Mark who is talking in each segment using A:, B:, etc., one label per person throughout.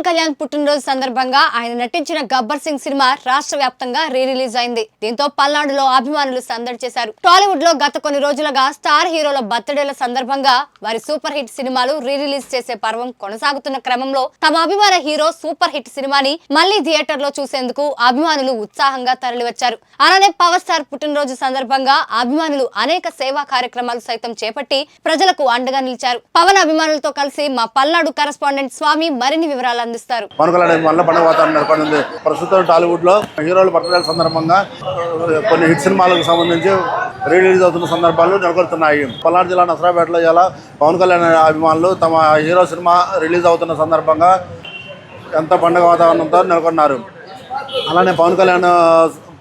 A: పవన్ కళ్యాణ్ పుట్టినరోజు సందర్భంగా ఆయన నటించిన గబ్బర్ సింగ్ సినిమా రాష్ట్ర వ్యాప్తంగా రీ రిలీజ్ అయింది. దీంతో పల్నాడులో అభిమానులు సందడి చేశారు. టాలీవుడ్లో గత కొన్ని రోజులుగా స్టార్ హీరోల బర్త్డేల సందర్భంగా వారి సూపర్ హిట్ సినిమాలు రీ రిలీజ్ చేసే పర్వం కొనసాగుతున్న క్రమంలో తమ అభిమాన హీరో సూపర్ హిట్ సినిమాని మళ్ళీ థియేటర్లో చూసేందుకు అభిమానులు ఉత్సాహంగా తరలివచ్చారు. అలానే పవర్ స్టార్ పుట్టినరోజు సందర్భంగా అభిమానులు అనేక సేవా కార్యక్రమాలు సైతం చేపట్టి ప్రజలకు అండగా నిలిచారు. పవన్ అభిమానులతో కలిసి మా పల్నాడు కరెస్పాండెంట్ స్వామి మరిన్ని వివరాలు అందిస్తారు.
B: పవన్ కళ్యాణ్ పండుగ వాతావరణం ఏర్పడింది ప్రస్తుతం టాలీవుడ్లో హీరోలు పట్టడాల సందర్భంగా కొన్ని హిట్ సినిమాలకు సంబంధించి రిలీజ్ అవుతున్న సందర్భాలు నెలకొడుతున్నాయి పల్నాడు జిల్లా నసరాపేటలో ఇలా పవన్ కళ్యాణ్ అభిమానులు తమ హీరో సినిమా రిలీజ్ అవుతున్న సందర్భంగా ఎంత పండుగ వాతావరణంతో నెలకొన్నారు. అలానే పవన్ కళ్యాణ్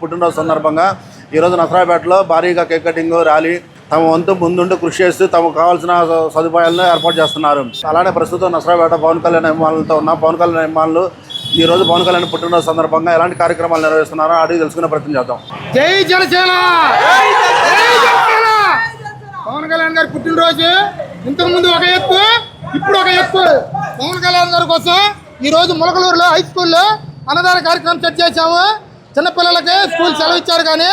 B: పుట్టినరోజు సందర్భంగా ఈరోజు నసరాపేటలో భారీగా కేక్ కటింగ్ ర్యాలీ తమ వంతు ముందుండి కృషి చేస్తూ తమకు కావాల్సిన సదుపాయాలను ఏర్పాటు చేస్తున్నారు. అలానే ప్రస్తుతం నసరాపేట పవన్ కళ్యాణ్ అభిమానులతో ఉన్న పవన్ కళ్యాణ్ అభిమానులు ఈ రోజు పవన్ కళ్యాణ్ పుట్టినరోజు సందర్భంగా ఎలాంటి కార్యక్రమాలు నిర్వహిస్తున్నారో అడిగి తెలుసుకునే ప్రయత్నం చేద్దాం.
C: జై జనసేన! పవన్ కళ్యాణ్ గారి పుట్టినరోజు ఇంతకు ముందు ఒక ఎత్తు ఇప్పుడు ఒక ఎత్తు. పవన్ కళ్యాణ్ గారి కోసం ఈ రోజు ములకలూరులో హై స్కూల్లో అన్నదాన కార్యక్రమం సెట్ చేశాము. చిన్నపిల్లలకి స్కూల్ సెలవు ఇచ్చారు కానీ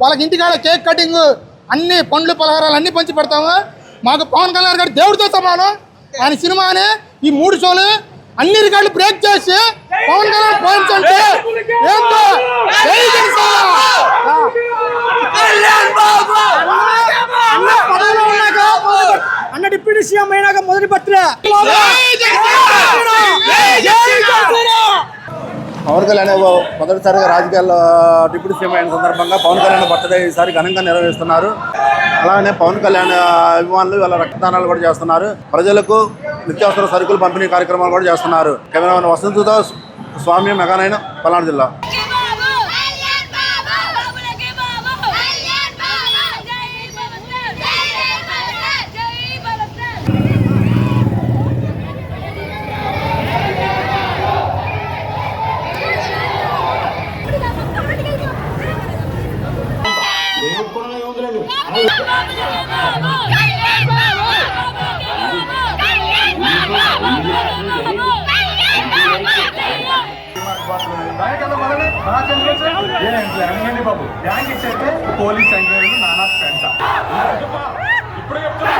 C: వాళ్ళకి ఇంటికాడ కేక్ కటింగ్ అన్ని పండ్లు పలహారాలు అన్ని పంచి పెడతాము. మాకు పవన్ కళ్యాణ్ గారి దేవుడితో సమానం. ఆయన సినిమాని ఈ మూడు షోలు అన్ని రికార్డులు బ్రేక్ చేసి పవన్ కళ్యాణ్ పాయింట్స్ అంటే ఏంటో
D: అన్న డిప్యూటీ సీఎం అయినాక మొదటి బర్త్డే
B: పవన్ కళ్యాణ్ మొదటిసారిగా రాజకీయాల్లో డిప్యూటీ సీఎం అయిన సందర్భంగా పవన్ కళ్యాణ్ బర్త్డే ఈసారి ఘనంగా నిర్వహిస్తున్నారు. అలానే పవన్ కళ్యాణ్ అభిమానులు వాళ్ళ రక్తదానాలు కూడా చేస్తున్నారు. ప్రజలకు నిత్యావసర సరుకులు పంపిణీ కార్యక్రమాలు కూడా చేస్తున్నారు. కెమెరామెన్ వసంతతో స్వామి మెగానైన పల్నాడు జిల్లా.
E: బ్యాంక్ అంతా మొదలే నా చంద్రచే ఏనండి
F: బాబు బ్యాంక్ ఇచ్చేస్తే పోలీస్ ఎంక్వైరీ నానా పెంట ఇప్పుడు చెప్తున్నా